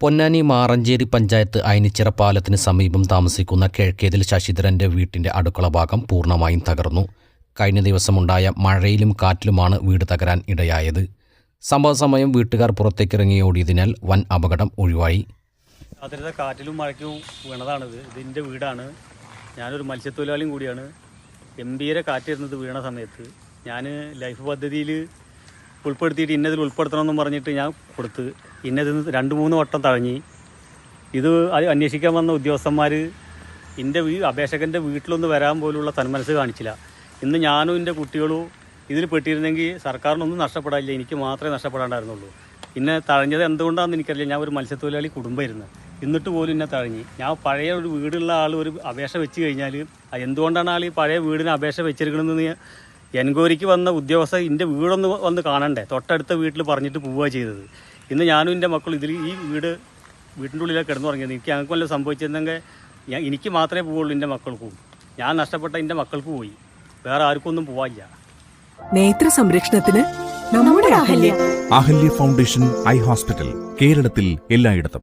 പൊന്നാനി മാറഞ്ചേരി പഞ്ചായത്ത് അയനിച്ചിറ പാലത്തിന് സമീപം താമസിക്കുന്ന കിഴക്കേതിൽ ശശിധരന്റെ വീട്ടിന്റെ അടുക്കള ഭാഗം പൂർണമായും തകർന്നു. കഴിഞ്ഞ ദിവസമുണ്ടായ മഴയിലും കാറ്റിലുമാണ് വീട് തകരാൻ ഇടയായത്. സംഭവ സമയം വീട്ടുകാർ പുറത്തേക്കിറങ്ങി ഓടിയതിനാൽ വൻ അപകടം ഒഴിവായി. അതിലത്തെ കാറ്റിലും മഴയ്ക്കും വീണതാണിത്. ഇതിന്റെ വീടാണ്. ഞാനൊരു മത്സ്യത്തൊഴിലാളിയും കൂടിയാണ്. ഗംഭീര കാറ്റിരുന്നത് വീണ സമയത്ത്. ഞാൻ ലൈഫ് പദ്ധതിയിൽ ഉൾപ്പെടുത്തിയിട്ട് ഇന്നതിൽ ഉൾപ്പെടുത്തണമെന്നും പറഞ്ഞിട്ട് ഞാൻ കൊടുത്ത് ഇന്നതിൽ നിന്ന് രണ്ട് മൂന്ന് വട്ടം തഴഞ്ഞി. ഇത് അന്വേഷിക്കാൻ വന്ന ഉദ്യോഗസ്ഥന്മാർ എന്റെ വീ അപേക്ഷകന്റെ വീട്ടിലൊന്ന് വരാൻ പോലുള്ള തന്മനസ് കാണിച്ചില്ല. ഇന്ന് ഞാനും എന്റെ കുട്ടികളും ഇതിൽ പെട്ടിരുന്നെങ്കിൽ സർക്കാരിനൊന്നും നഷ്ടപ്പെടാനില്ല. എനിക്ക് മാത്രമേ നഷ്ടപ്പെടാണ്ടായിരുന്നുള്ളൂ. പിന്നെ തഴഞ്ഞത് എന്തുകൊണ്ടാണെന്ന് എനിക്കറിയില്ല. ഞാൻ ഒരു മത്സ്യത്തൊഴിലാളി കുടുംബമായിരുന്നു എന്നിട്ട് പോലും എന്നെ തഴഞ്ഞി. ഞാൻ പഴയ ഒരു വീടുള്ള ആൾ ഒരു അപേക്ഷ വെച്ച് കഴിഞ്ഞാൽ എന്തുകൊണ്ടാണ് ആൾ ഈ പഴയ വീടിന് അപേക്ഷ വെച്ചിരിക്കണമെന്ന് എൻക്വയറിക്ക് വന്ന ഉദ്യോഗസ്ഥ എന്റെ വീടൊന്ന് വന്ന് കാണണ്ടേ? തൊട്ടടുത്ത വീട്ടിൽ പറഞ്ഞിട്ട് പോവുക ചെയ്തത്. ഇന്ന് ഞാനും എന്റെ മക്കളും ഇതിൽ ഈ വീട് വീട്ടിന്റെ കിടന്നു തുടങ്ങിയത് എനിക്ക് ഞങ്ങൾക്ക് വല്ലതും സംഭവിച്ചിരുന്നെങ്കിൽ ഞാൻ എനിക്ക് മാത്രമേ പോവുള്ളൂ എന്റെ മക്കൾക്കും. ഞാൻ നഷ്ടപ്പെട്ട എന്റെ മക്കൾക്ക് പോയി. വേറെ ആർക്കൊന്നും ഒന്നും പോവാനില്ല. നേത്ര സംരക്ഷണത്തിന് നമ്മുടെ Ahalya. Ahalya foundation eye hospital കേരളത്തിൽ എല്ലായിടത്തും.